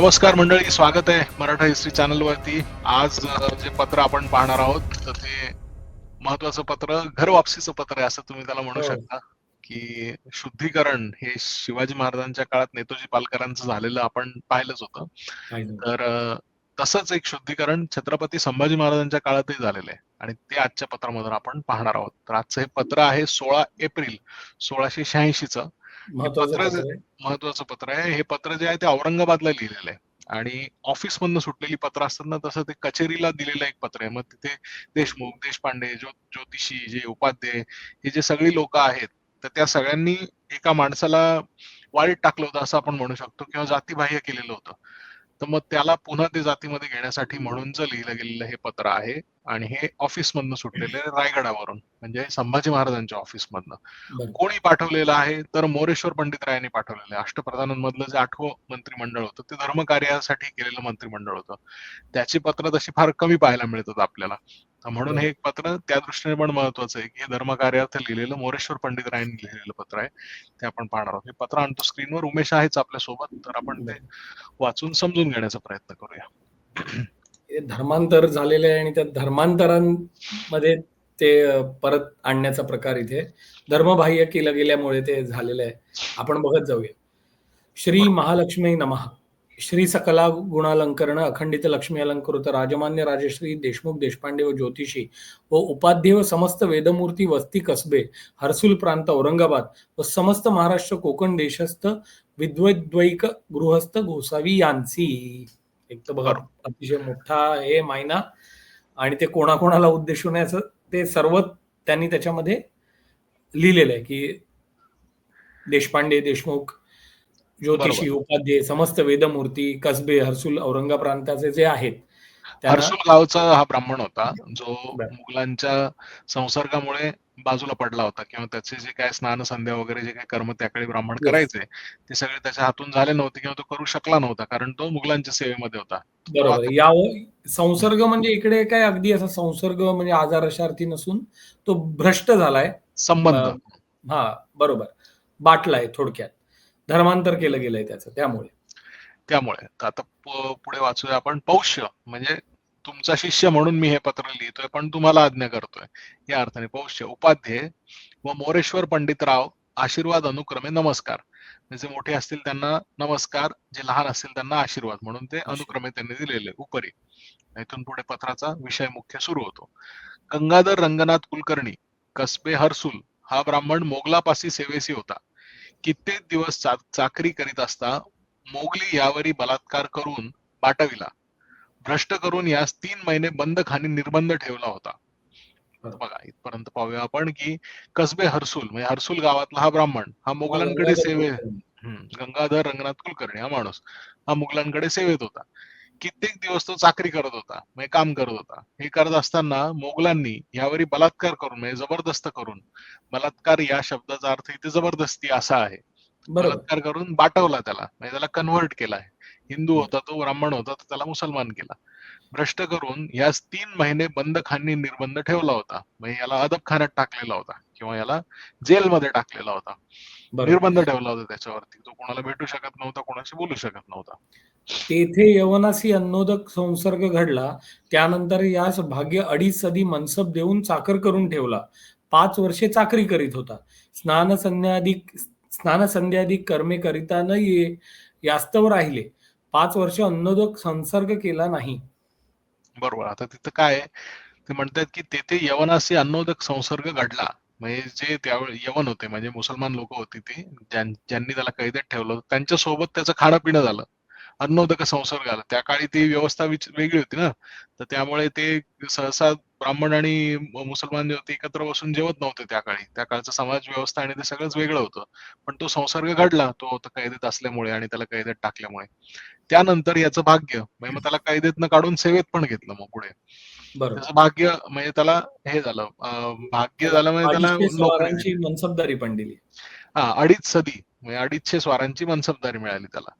नमस्कार मंडळी स्वागत आहे मराठा हिस्ट्री चॅनल वरती. आज जे पत्र आपण पाहणार आहोत तर ते महत्वाचं पत्र घर वापसीचं पत्र आहे असं तुम्ही त्याला म्हणू हो. शकता. की शुद्धीकरण हे शिवाजी महाराजांच्या काळात नेतोजी पालकरांचं झालेलं आपण पाहिलंच होतं. तर तसंच एक शुद्धीकरण छत्रपती संभाजी महाराजांच्या काळातही झालेलं आहे आणि ते आजच्या पत्रामधून आपण पाहणार आहोत. तर आजचं हे पत्र आहे सोळा एप्रिल सोळाशे शहाऐंशीचं. महत्वाचं पत्र आहे. हे पत्र जे आहे ते औरंगाबादला लिहिलेलं आहे. आणि ऑफिस मधनं सुटलेली पत्र असतात ना तसं ते कचेरीला दिलेलं एक पत्र आहे. मग तिथे देशमुख देशपांडे ज्यो ज्योतिषी जे उपाध्ये हे जे सगळी लोक आहेत तर त्या सगळ्यांनी एका माणसाला वाळीत टाकलं होतं असं आपण म्हणू शकतो किंवा जातीबाह्य केलेलं होतं. तर मग त्याला पुन्हा ते जातीमध्ये घेण्यासाठी म्हणूनच लिहिलं गेलेलं हे पत्र आहे. आणि हे ऑफिस मधनं सुटलेलं रायगडावरून म्हणजे संभाजी महाराजांच्या ऑफिस मधनं बरं. कोणी पाठवलेलं आहे? तर मोरेश्वर पंडितरायांनी पाठवलेलं आहे. अष्टप्रधानांमधलं जे आठवं मंत्रिमंडळ होतं ते धर्मकार्यासाठी केलेलं मंत्रिमंडळ होतं. त्याची पत्र तशी फार कमी पाहायला मिळतात आपल्याला. म्हणून हे एक पत्र त्या दृष्टीने पण महत्वाचं आहे की हे धर्मकार्यार्थ लिहिलेलं मोरेश्वर पंडितरायांनी लिहिलेलं पत्र आहे ते आपण पाहणार आहोत. हे पत्र आणतो स्क्रीनवर. उमेश आहेच आपल्यासोबत तर आपण ते वाचून समजून घेण्याचा प्रयत्न करूया. धर्मांतर झालेलं आहे आणि त्या धर्मांतरांमध्ये ते परत आणण्याचा प्रकार इथे धर्मबाह्य केलं गेल्यामुळे ते झालेलं आहे. आपण बघत जाऊया. श्री महालक्ष्मी नमः. श्री सकला गुणालंकरण अखंडित लक्ष्मी अलंकृत राजमान्य राजश्री देशमुख देशपांडे व ज्योतिषी व उपाध्ये व समस्त वेदमूर्ती वस्ती कसबे हर्सुल प्रांत औरंगाबाद व समस्त महाराष्ट्र कोकण देशस्थ विद्वद्वैक गृहस्थ गोसावी यांची. एक तर बघा. अतिशय मोठा हे मायना आणि ते कोणाकोणाला उद्देशून असं ते सर्व त्यांनी त्याच्यामध्ये लिहिलेलं आहे की देशपांडे देशमुख ज्योतिषी उपाध्ये समस्त वेदमूर्ती कसबे हर्सुल औरंगा प्रांताचे जे आहेत हर्सुल गावचा हा ब्राह्मण होता जो. मुघलांच्या संसर्गामुळे बाजूला पडला होता किंवा त्याचे जे काय स्नान संध्या वगैरे जे काही कर्म त्याकडे ब्राह्मण. करायचे ते सगळे त्याच्या हातून झाले नव्हते किंवा तो करू शकला नव्हता कारण तो मुघलांच्या सेवेमध्ये होता. बरोबर. यावर संसर्ग म्हणजे इकडे काय अगदी असा संसर्ग म्हणजे आजाराशार्थी नसून तो भ्रष्ट झालाय. संबंध. हा बरोबर. बाटलाय थोडक्यात. धर्मांतर केलं गेलंय त्याचं त्यामुळे. त्यामुळे. आता पुढे वाचूया आपण. पौष्य म्हणजे तुमचा शिष्य म्हणून मी हे पत्र लिहितोय पण तुम्हाला आज्ञा करतोय. या अर्थाने पौष्य उपाध्ये व मोरेश्वर पंडितराव आशीर्वाद अनुक्रमे नमस्कार. जे मोठे असतील त्यांना नमस्कार जे लहान असतील त्यांना आशीर्वाद म्हणून ते अनुक्रमे त्यांनी दिलेले उपरी. इथून पुढे पत्राचा विषय मुख्य सुरू होतो. गंगाधर रंगनाथ कुलकर्णी कसबे हरसुल हा ब्राह्मण मोगलापासी सेवेसी होता. कित्येक दिवस चाकरी करीत असता मोगली यावरी बलात्कार करून पाठविला भ्रष्ट करून यास तीन महिने बंदखानी निर्बंध ठेवला होता. बघा इथपर्यंत पाहूया आपण की कसबे हर्सुल म्हणजे हर्सुल गावातला हा ब्राह्मण हा मोगलांकडे सेवे गंगाधर रंगनाथ कुलकर्णी हा माणूस हा मुघलांकडे सेवेत होता. कित्येक दिवस तो चाकरी करत होता म्हणजे काम करत होता. हे करत असताना मोगलांनी यावरी बलात्कार करून म्हणजे जबरदस्त करून बलात्कार या शब्दाचा अर्थ इथे जबरदस्ती असा आहे. बलात्कार करून बाटवला त्याला म्हणजे त्याला कन्व्हर्ट केलाय हिंदू होता तो ब्राह्मण होता तर त्याला मुसलमान केला. भ्रष्ट करून यास तीन महिने बंदखानी निर्बंध ठेवला होता. म्हणजे याला अदबखान्यात टाकलेला होता किंवा याला जेलमध्ये टाकलेला होता. निर्बंध ठेवला होता त्याच्यावरती. तो कोणाला भेटू शकत नव्हता कोणाशी बोलू शकत नव्हता. तेथे यवनासी अन्नोदक संसर्ग घडला. त्यानंतर यास भाग्य अडीच सदी मनसब देऊन चाकर करून ठेवला. पाच वर्षे चाकरी करीत होता. स्नान संध्याधिक स्नान संध्याधिक कर्मे करिता न ये यास्तव राहिले. पाच वर्ष अन्नदोग संसर्ग केला नाही. बरोबर. आता तिथं काय ते म्हणतात की तेथे यवनाशी अन्नोदक संसर्ग घडला. म्हणजे जे त्यावेळी यवन होते म्हणजे मुसलमान लोक होती ते ज्यां- ज्यांनी त्याला कैदेत ठेवलं होतं, त्यांच्यासोबत त्याचं खाणं पिणं झालं. अन्नोदक संसर्ग आला. त्या काळी ती व्यवस्था वेगळी होती ना. तर त्यामुळे ते सहसा ब्राह्मण आणि मुसलमान जे होते एकत्र बसून जेवत नव्हते त्या काळी. त्या काळचं समाज व्यवस्था आणि ते सगळंच वेगळं होतं. पण तो संसर्ग घडला तो होता कैदेत असल्यामुळे आणि त्याला कैदेत टाकल्यामुळे. त्यानंतर याचं भाग्य म्हणजे मग त्याला कैदेतनं काढून सेवेत पण घेतलं मग पुढे. त्याचं भाग्य म्हणजे त्याला हे झालं भाग्य झालं म्हणजे त्याला मनसबदारी पण दिली. हा अडीच सदी म्हणजे अडीचशे स्वारांची मनसबदारी मिळाली त्याला.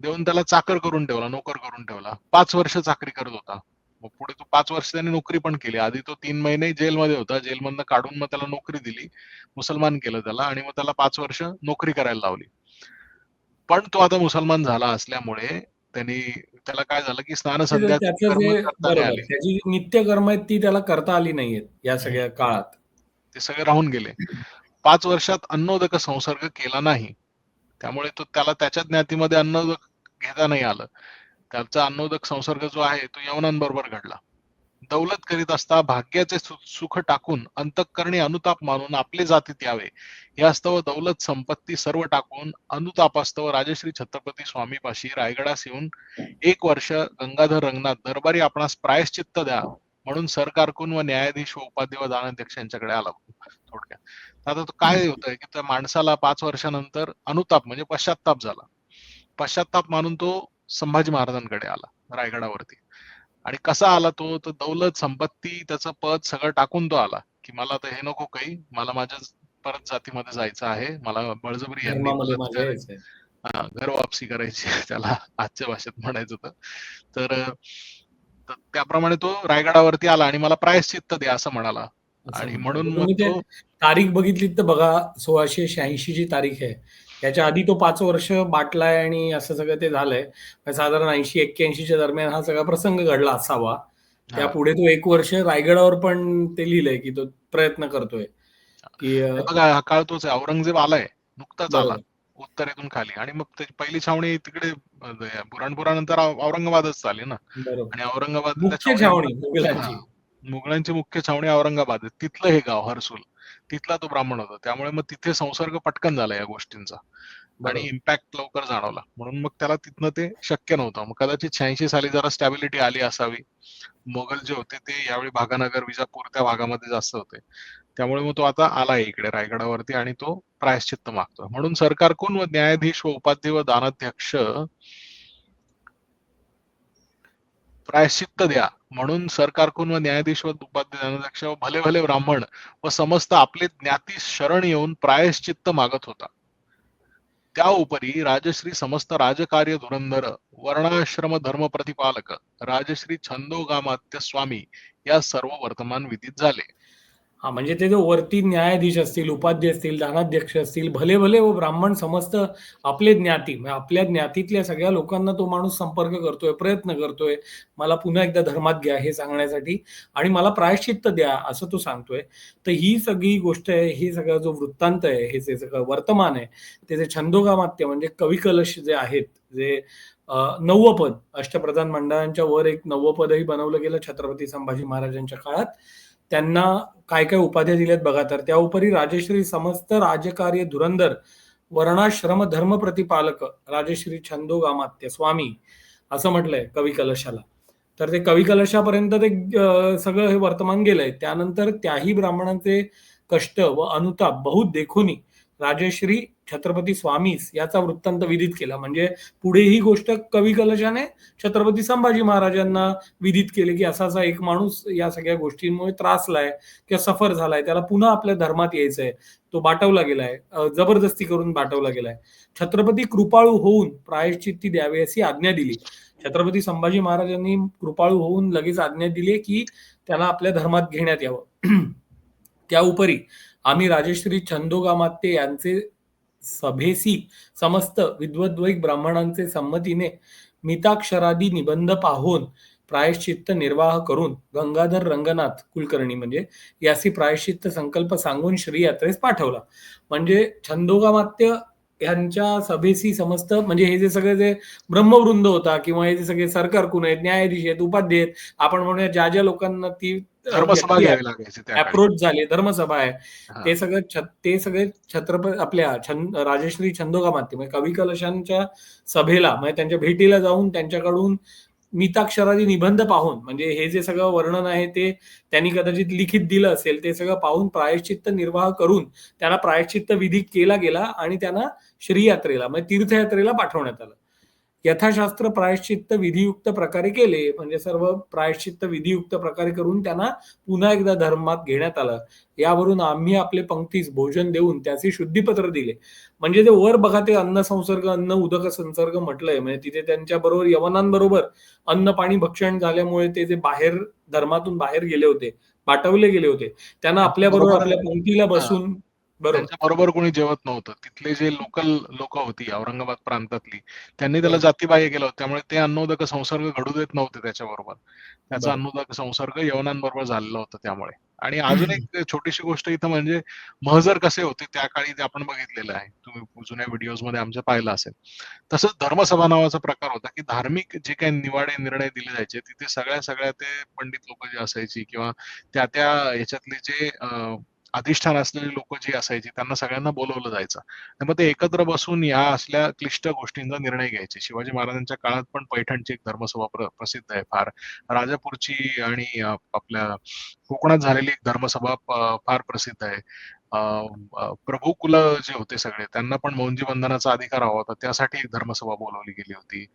देऊन त्याला चाकर करून ठेवला नोकर करून ठेवला. पाच वर्ष चाकरी करत होता. मग पुढे तो पाच वर्ष त्यांनी नोकरी पण केली. आधी तो तीन महिने जेलमध्ये होता. जेलमधनं काढून मग त्याला नोकरी दिली. मुसलमान केलं त्याला आणि मग त्याला पाच वर्ष नोकरी करायला लावली. पण तो आता मुसलमान झाला असल्यामुळे त्यांनी त्याला काय झालं की स्नान त्याचं संध्याचे त्याचं कर्म जी नित्यकर्म आहेत ती त्याला करता आली नाहीयेत या सगळ्या काळात. ते सगळे राहून गेले. पाच वर्षात अन्नोदक संसर्ग केला नाही. त्यामुळे तो त्याला त्याच्या ज्ञातीमध्ये अन्नोदक घेता नाही आलं. त्याचा अन्नोदक संसर्ग जो आहे तो यवनांबरोबर घडला. दौलत करीत असता भाग्याचे सुख टाकून अंतकरणी अनुताप मानून आपले जातीत यावे. यास्तव दौलत संपत्ती सर्व टाकून अनुतापास्तव राजश्री छत्रपती स्वामीपाशी रायगडास येऊन एक वर्ष गंगाधर रंगनाथ दरबारी आपणास प्रायश्चित्त द्या म्हणून सरकारकून व न्यायाधीश व उपाध्य व दानाध्यक्ष यांच्याकडे आला. थोडक्यात. आता तो काय होतंय की त्या माणसाला पाच वर्षानंतर अनुताप म्हणजे पश्चाताप झाला. पश्चाताप मानून तो संभाजी महाराजांकडे आला रायगडावरती. आणि कसा आला तो? तर दौलत संपत्ती त्याचं पद सगळं टाकून तो आला की मला आता हे नको काही मला माझ्या परत जातीमध्ये जायचं आहे मला बळजबरी यांनी घर वापसी करायची त्याला आजच्या भाषेत म्हणायचं होतं. तर त्याप्रमाणे तो रायगडावरती आला आणि मला प्रायश्चित्त द्या असं म्हणाला. आणि. म्हणून तारीख बघितली तर बघा सोळाशे शहाऐंशी ची तारीख आहे. याच्या आधी तो पाच वर्ष बाटलाय आणि असं सगळं ते झालंय. साधारण ऐंशी एक्क्याऐंशीच्या दरम्यान हा सगळा प्रसंग घडला असावा. त्या. पुढे तो एक वर्ष रायगडावर पण ते लिहिलंय की तो प्रयत्न करतोय. की बघा हा काळ तोच आहे. औरंगजेब आलाय नुकताच आला. उत्तरेतून खाली. आणि मग पहिली छावणी तिकडे बुराणपुरानंतर औरंगाबादच झाली ना. आणि औरंगाबाद मुख्य छावणी मुघलांची. मुख्य छावणी औरंगाबाद तिथलं हे गाव हर्सुल. तिथला तो ब्राह्मण होता. त्यामुळे मग तिथे संसर्ग पटकन झाला या गोष्टींचा. आणि. इम्पॅक्ट लवकर जाणवला. म्हणून मग त्याला तिथनं ते शक्य नव्हतं. मग कदाचित शहाऐंशी साली जरा स्टॅबिलिटी आली असावी. मोगल जे होते ते यावेळी भागानगर विजापूर त्या भागामध्ये जास्त होते. त्यामुळे मग तो आता आलाय इकडे रायगडावरती आणि तो प्रायश्चित्त मागतोय. म्हणून सरकारकडून व न्यायाधीश व उपाध्य व दानाध्यक्ष प्रायश्चित्त द्या. म्हणून सरकारकून व न्यायाधीश व उपाध्य व भले भले ब्राह्मण व समस्त आपले ज्ञाती शरण येऊन प्रायश्चित्त मागत होता. त्या उपरी राजश्री समस्त राजकार्य धुरंधर वर्णाश्रम धर्म प्रतिपालक राजश्री छंदोगामात्य स्वामी या सर्व वर्तमान विधीत झाले. हा म्हणजे ते जो वरती न्यायाधीश असतील उपाध्य असतील दानाध्यक्ष असतील भले भले व ब्राह्मण समस्त आपले ज्ञाती म्हणजे आपल्या ज्ञातीतल्या सगळ्या लोकांना तो माणूस संपर्क करतोय प्रयत्न करतोय मला पुन्हा एकदा धर्मात घ्या हे सांगण्यासाठी आणि मला प्रायश्चित्त द्या असं तो सांगतोय. तर ही सगळी गोष्ट आहे ही सगळा जो वृत्तांत आहे हे जे सगळं वर्तमान आहे ते जे छंदोगामात्य म्हणजे कविकलश जे आहेत जे अं, नववपद अष्टप्रधान मंडळांच्या वर एक नववपदही बनवलं गेलं छत्रपती संभाजी महाराजांच्या काळात. त्यांना काय काय उपाध्या दिल्यात बघा तर त्या उपरी राजश्री समस्त राजकार्य धुरंधर वर्णाश्रम धर्म प्रतिपालक राजश्री छंदोगामात्य स्वामी असं म्हटलंय कवी कलशाला. तर ते कवी कलशापर्यंत ते सगळं हे वर्तमान गेलंय. त्यानंतर त्याही ब्राह्मणांचे कष्ट व अनुताप बहुत देखूनी राजश्री छत्रपती स्वामीस याचा वृत्तांत विदित केला. म्हणजे पुढे ही गोष्ट कवी कलशाने छत्रपती संभाजी महाराजांना विदित केले की असा असा एक माणूस या सगळ्या गोष्टींमुळे त्रासलाय किंवा सफर झालाय. त्याला पुन्हा आपल्या धर्मात यायचंय. तो बाटवला गेलाय. जबरदस्ती करून बाटवला गेलाय. छत्रपती कृपाळू होऊन प्रायश्चित्ती द्यावी अशी आज्ञा दिली. छत्रपती संभाजी महाराजांनी कृपाळू होऊन लगेच आज्ञा दिली की त्याला आपल्या धर्मात घेण्यात यावं. त्या उपरी आम्ही राजश्री छंदोगामात्य यांचे सभेसी समस्त विद्वद्वैक ब्राह्मणांचे संमतीने मिताक्षरादी निबंध पाहून प्रायश्चित्त निर्वाह करून गंगाधर रंगनाथ कुलकर्णी म्हणजे यासी प्रायश्चित्त संकल्प सांगून श्री यात्रेस पाठवला. म्हणजे छंदोगामात्य यांच्या सभेशी समस्त म्हणजे हे जे सगळे जे ब्रह्मवृंद होता किंवा हे जे सगळे सरकार कुण आहेत न्यायाधीश आहेत उपाध्ये आहेत आपण म्हणूया ज्या ज्या लोकांना ती धर्मसभा घ्यावी लागायची. अप्रोच झाले धर्मसभा आहे. ते सगळं ते सगळे छत्रपती आपल्या राजश्री छंदोगामात्य म्हणजे कवी कलशांच्या सभेला म्हणजे त्यांच्या भेटीला जाऊन त्यांच्याकडून मिताक्षरादी निबंध पाहून म्हणजे हे जे सगळं वर्णन आहे ते त्यांनी कदाचित लिखित दिलं असेल ते सगळं पाहून प्रायश्चित्त निर्वाह करून त्यांना प्रायश्चित्त विधी केला गेला आणि त्यांना श्री यात्रेला म्हणजे तीर्थयात्रेला पाठवण्यात आलं यथाशास्त्र प्रायश्चित्त विधियुक्त प्रकारे केले. म्हणजे सर्व प्रायश्चित्त विधियुक्त प्रकारे करून त्यांना पुन्हा एकदा धर्मात घेण्यात आलं. यावरून आम्ही आपले पंक्तीस भोजन देऊन त्याचे शुद्धीपत्र दिले. म्हणजे ते वर बघा ते अन्न संसर्ग अन्न उदक संसर्ग म्हटलंय. म्हणजे तिथे त्यांच्या बरोबर यवनांबरोबर अन्न पाणी भक्षण झाल्यामुळे ते जे बाहेर धर्मातून बाहेर गेले होते पाठवले गेले होते. त्यांना आपल्या बरोबर आपल्या पंक्तीला बसून बरोबर. त्यांच्या बरोबर कोणी जेवत नव्हतं. तिथले जे लोकल लोक होती औरंगाबाद प्रांतातली त्यांनी त्याला बरोबर. जातीबाह्य केलं होतं. त्यामुळे ते अन्नोदक संसर्ग घडू देत नव्हते त्याच्याबरोबर. त्याचा. अन्नोदक संसर्ग यवनांबरोबर झालेला होता त्यामुळे. आणि अजून एक छोटीशी गोष्ट इथं म्हणजे महजर कसे होते त्या काळी ते आपण बघितलेलं आहे. तुम्ही जुन्या व्हिडिओजमध्ये आमच्या पाहिलं असेल. तसंच धर्मसभा नावाचा प्रकार होता की धार्मिक जे काही निवाडे निर्णय दिले जायचे तिथे सगळ्या सगळ्या ते पंडित लोक जे असायची किंवा त्या त्या ह्याच्यातले जे अं, अधिष्ठान असलेले लोक जे असायची त्यांना सगळ्यांना बोलवलं जायचं. आणि मग ते एकत्र बसून या असल्या क्लिष्ट गोष्टींचा निर्णय घ्यायचे. शिवाजी महाराजांच्या काळात पण पैठणची एक धर्मसभा प्रसिद्ध आहे फार. राजापूरची आणि आपल्या कोकणात झालेली एक धर्मसभा फार प्रसिद्ध आहे. प्रभू कुल प्रभुकुल जे होते सगळे त्यांना पण मौंजी बंधनाचा अधिकार हवा होता. त्यासाठी एक धर्मसभा बोलवली गेली होती.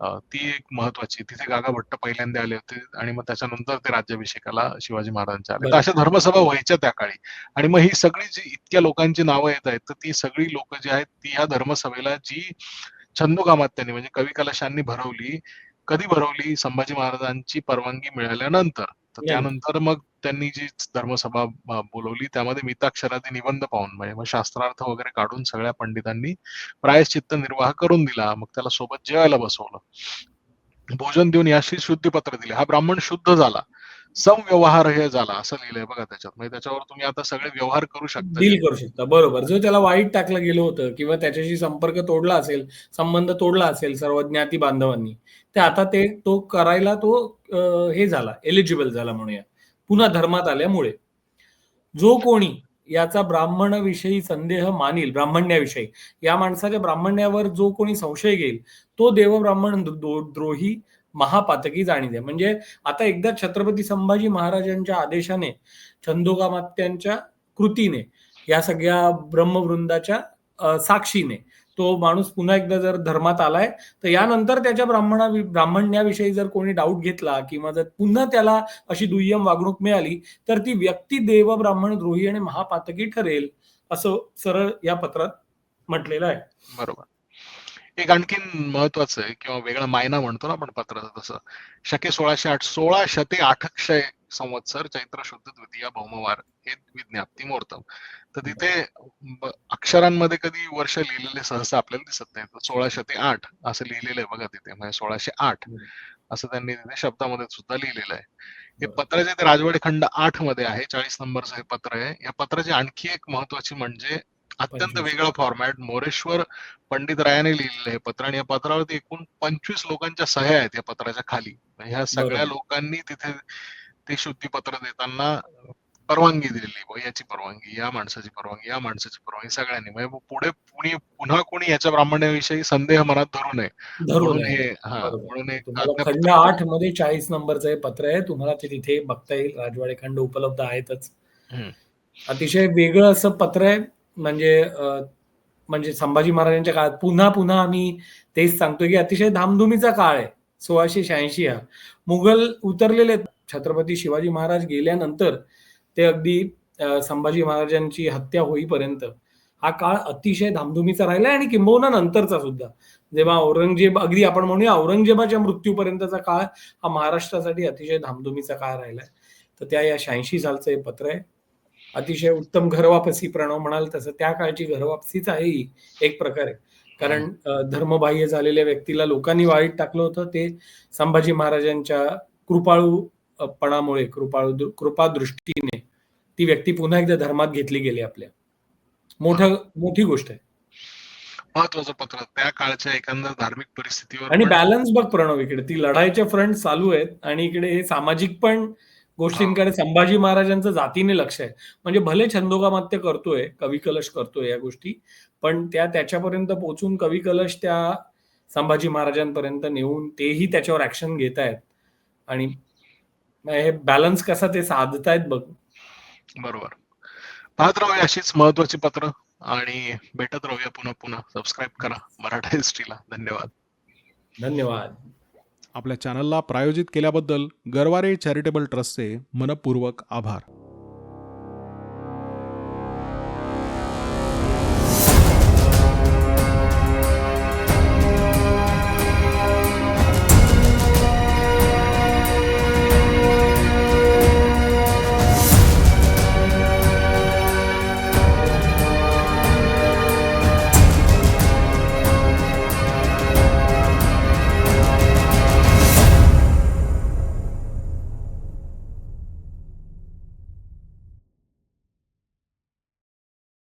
ती एक महत्वाची. तिथे गागा भट्ट पहिल्यांदा आले होते आणि मग त्याच्यानंतर ते राज्याभिषेकाला शिवाजी महाराजांच्या आले. अशा धर्मसभा व्हायच्या त्या काळी. आणि मग ही सगळी जी इतक्या लोकांची नावं येत आहेत तर ती सगळी लोक जी आहेत ती ह्या धर्मसभेला जी छंदोकामात्यांनी म्हणजे कवी कलशांनी भरवली कधी भरवली संभाजी महाराजांची परवानगी मिळाल्यानंतर तर नंतर. त्यानंतर मग त्यांनी जी धर्मसभा बोलवली त्यामध्ये मिताक्षरादी निबंध पाहून म्हणजे मग शास्त्रार्थ वगैरे काढून सगळ्या पंडितांनी प्रायश्चित्त निर्वाह करून दिला. मग त्याला सोबत जेवायला बसवलं. भोजन देऊन याशी शुद्धीपत्र दिले. हा ब्राह्मण शुद्ध झाला. समव्यवहार हे झाला असं लिहिलंय बघा त्याच्यात. म्हणजे त्याच्यावर तुम्ही आता सगळे व्यवहार करू शकता. डील करू शकता. बरोबर. जो त्याला वाईट टाकलं गेलं होतं किंवा त्याच्याशी संपर्क तोडला असेल संबंध तोडला असेल सर्व ज्ञाती बांधवांनी ते आता ते तो करायला तो हे झाला एलिजिबल झाला म्हणूया. पुन्हा धर्मात आल्यामुळे. जो कोणी याचा ब्राह्मणाविषयी संदेह मानील ब्राह्मण्याविषयी या माणसाच्या ब्राह्मण्यावर जो कोणी संशय घेईल तो देवब्राह्मण ब्राह्मण द्रोही महापातकी जाणीते म्हणजे आता एकदा छत्रपती संभाजी महाराजांच्या आदेशाने छंदोगामात्यांच्या कृतीने या सगळ्या ब्रह्मवृंदाच्या साक्षीने तो माणूस पुन्हा एकदा जर धर्मात आलाय तर यानंतर त्याच्या ब्राह्मणा ब्राह्मण्याविषयी जर कोणी डाऊट घेतला किंवा जर पुन्हा त्याला अशी दुय्यम वागणूक मिळाली तर ती व्यक्ती देव ब्राह्मण द्रोही आणि महापातकी ठरेल असं सरळ या पत्रात म्हटलेलं आहे. बरोबर. एक आणखीन महत्वाचं आहे किंवा वेगळा मायना म्हणतो ना आपण पत्राचं तसं. शके सोळाशे आठ सोळा शते आठक्षय संवत्सर चैत्र शुद्ध द्वितीय भौमवार हे विज्ञाप्ती मुहूर्तम तर तिथे अक्षरांमध्ये कधी वर्ष लिहिलेले सहसा आपल्याला दिसत नाही. तर सोळा शते आठ असं लिहिलेलं आहे बघा तिथे म्हणजे सोळाशे आठ असं त्यांनी तिथे शब्दामध्ये सुद्धा लिहिलेलं आहे. हे. पत्राचे ते राजवाडे खंड आठमध्ये आहे चाळीस नंबरचं हे पत्र आहे. या पत्राची आणखी एक महत्वाची म्हणजे अत्यंत. वेगळा फॉर्मॅट मोरेश्वर पंडित रायाने लिहिलेलं हे पत्र आणि या पत्रावरती एकूण पंचवीस लोकांच्या सह्या आहेत या पत्राच्या खाली. ह्या सगळ्या. लोकांनी तिथे ते शुद्धीपत्र देताना परवानगी दिलेली. याची परवानगी या माणसाची परवानगी या माणसाची परवानगी सगळ्यांनी. म्हणजे पुढे कुणी पुन्हा कोणी याच्या ब्राह्मण्याविषयी संदेह मनात धरू नये. म्हणून आहे. हे आठमध्ये चाळीस नंबरचं हे पत्र आहे. तुम्हाला ते तिथे बघता येईल. राजवाडे खंड उपलब्ध आहेतच. अतिशय वेगळं असं पत्र आहे. म्हणजे म्हणजे संभाजी महाराजांच्या काळात पुन्हा पुन्हा आम्ही तेच सांगतोय की अतिशय धामधुमीचा काळ आहे सोळाशे शहाऐंशी हा. मुघल उतरलेले आहेत. छत्रपती शिवाजी महाराज गेल्यानंतर ते अगदी संभाजी महाराजांची हत्या होईपर्यंत हा काळ अतिशय धामधुमीचा राहिला आणि किंबहुना नंतरचा सुद्धा. जेव्हा औरंगजेब अगदी आपण म्हणूया औरंगजेबाच्या मृत्यूपर्यंतचा काळ हा महाराष्ट्रासाठी अतिशय धामधुमीचा काळ राहिलाय तर त्या या शहाऐंशी सालचं हे पत्र आहे. अतिशय उत्तम घरवापसी प्रणव म्हणाल तसं त्या काळची घरवापसीच आहे ही एक प्रकारे. कारण धर्मबाह्य झालेल्या व्यक्तीला लोकांनी वाईट टाकलं होतं ते संभाजी महाराजांच्या कृपाळू अ, पणामुळे कृपाळू कृपा दृष्टीने ती व्यक्ती पुन्हा एकदा धर्मात घेतली गेली आपल्या. मोठं मोठी गोष्ट आहे. महत्वाचं पत्र त्या काळच्या एकंदर धार्मिक परिस्थितीवर आणि बॅलन्स बघ प्रणव इकडे ती लढाईचे फ्रंट चालू आहेत आणि इकडे हे सामाजिक पण गोष्टींकडे संभाजी महाराजांचं जातीने लक्ष आहे. म्हणजे भले छंदोगामात्य करतोय कवी कलश करतोय या गोष्टी पण त्या त्याच्यापर्यंत पोहोचून कवी कलश त्या संभाजी महाराजांपर्यंत नेऊन तेही त्याच्यावर ऍक्शन घेत आहेत आणि हे बॅलन्स कसा ते साधतायत बघ. बरोबर. पाहत राहूया अशीच महत्वाची पत्र आणि भेटत राहूया पुन्हा पुन्हा. सबस्क्राईब करा मराठा हिस्ट्रीला. धन्यवाद. धन्यवाद. आपल्या चॅनलला प्रायोजित केल्याबद्दल गरवारे चॅरिटेबल ट्रस्टचे मनपूर्वक आभार.